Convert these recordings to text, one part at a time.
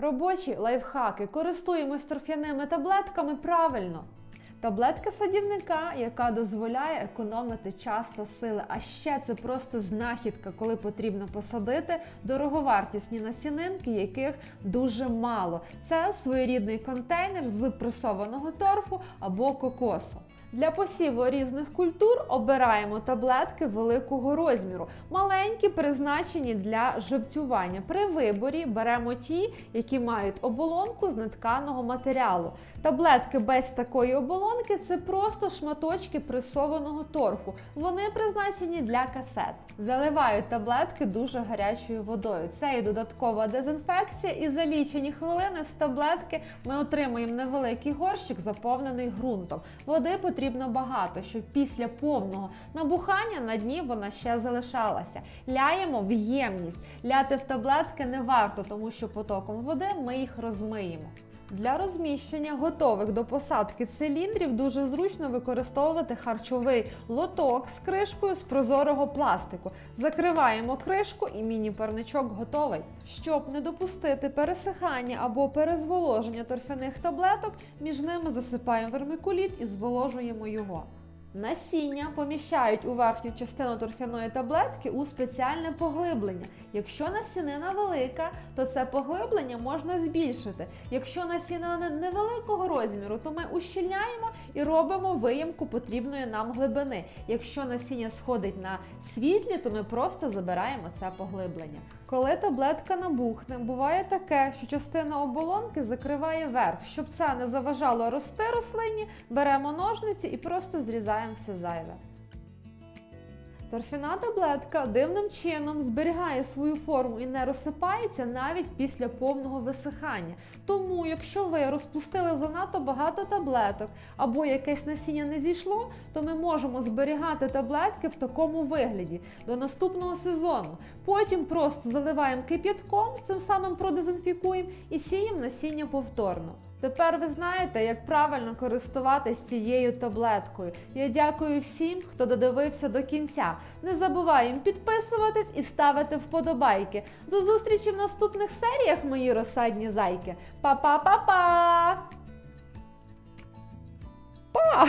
Робочі лайфхаки. Користуємось торф'яними таблетками правильно. Таблетка садівника, яка дозволяє економити час та сили. А ще це просто знахідка, коли потрібно посадити дороговартісні насінинки, яких дуже мало. Це своєрідний контейнер з пресованого торфу або кокосу. Для посіву різних культур обираємо таблетки великого розміру, маленькі призначені для живцювання. При виборі беремо ті, які мають оболонку з нетканого матеріалу. Таблетки без такої оболонки це просто шматочки пресованого торфу. Вони призначені для касет. Заливають таблетки дуже гарячою водою. Це і додаткова дезінфекція, і за лічені хвилини з таблетки ми отримуємо невеликий горщик, заповнений ґрунтом. Води потрібно багато, щоб після повного набухання на дні вона ще залишалася. Ляємо в ємність. Ляти в таблетки не варто, тому що потоком води ми їх розмиємо. Для розміщення готових до посадки циліндрів дуже зручно використовувати харчовий лоток з кришкою з прозорого пластику. Закриваємо кришку і міні-парничок готовий. Щоб не допустити пересихання або перезволоження торфяних таблеток, між ними засипаємо вермикуліт і зволожуємо його. Насіння поміщають у верхню частину торфяної таблетки у спеціальне поглиблення. Якщо насінина велика, то це поглиблення можна збільшити. Якщо насінина невеликого розміру, то ми ущільняємо і робимо виємку потрібної нам глибини. Якщо насіння сходить на світлі, то ми просто забираємо це поглиблення. Коли таблетка набухне, буває таке, що частина оболонки закриває верх. Щоб це не заважало рости рослині, беремо ножниці і просто зрізаємо все зайве. Торфяна таблетка дивним чином зберігає свою форму і не розсипається навіть після повного висихання. Тому, якщо ви розпустили занадто багато таблеток або якесь насіння не зійшло, то ми можемо зберігати таблетки в такому вигляді до наступного сезону. Потім просто заливаємо кип'ятком, цим самим продезінфікуємо і сіємо насіння повторно. Тепер ви знаєте, як правильно користуватись цією таблеткою. Я дякую всім, хто додивився до кінця. Не забуваємо підписуватись і ставити вподобайки. До зустрічі в наступних серіях, мої розсадні зайки. Па-па-па-па! Па!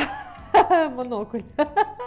Монокль.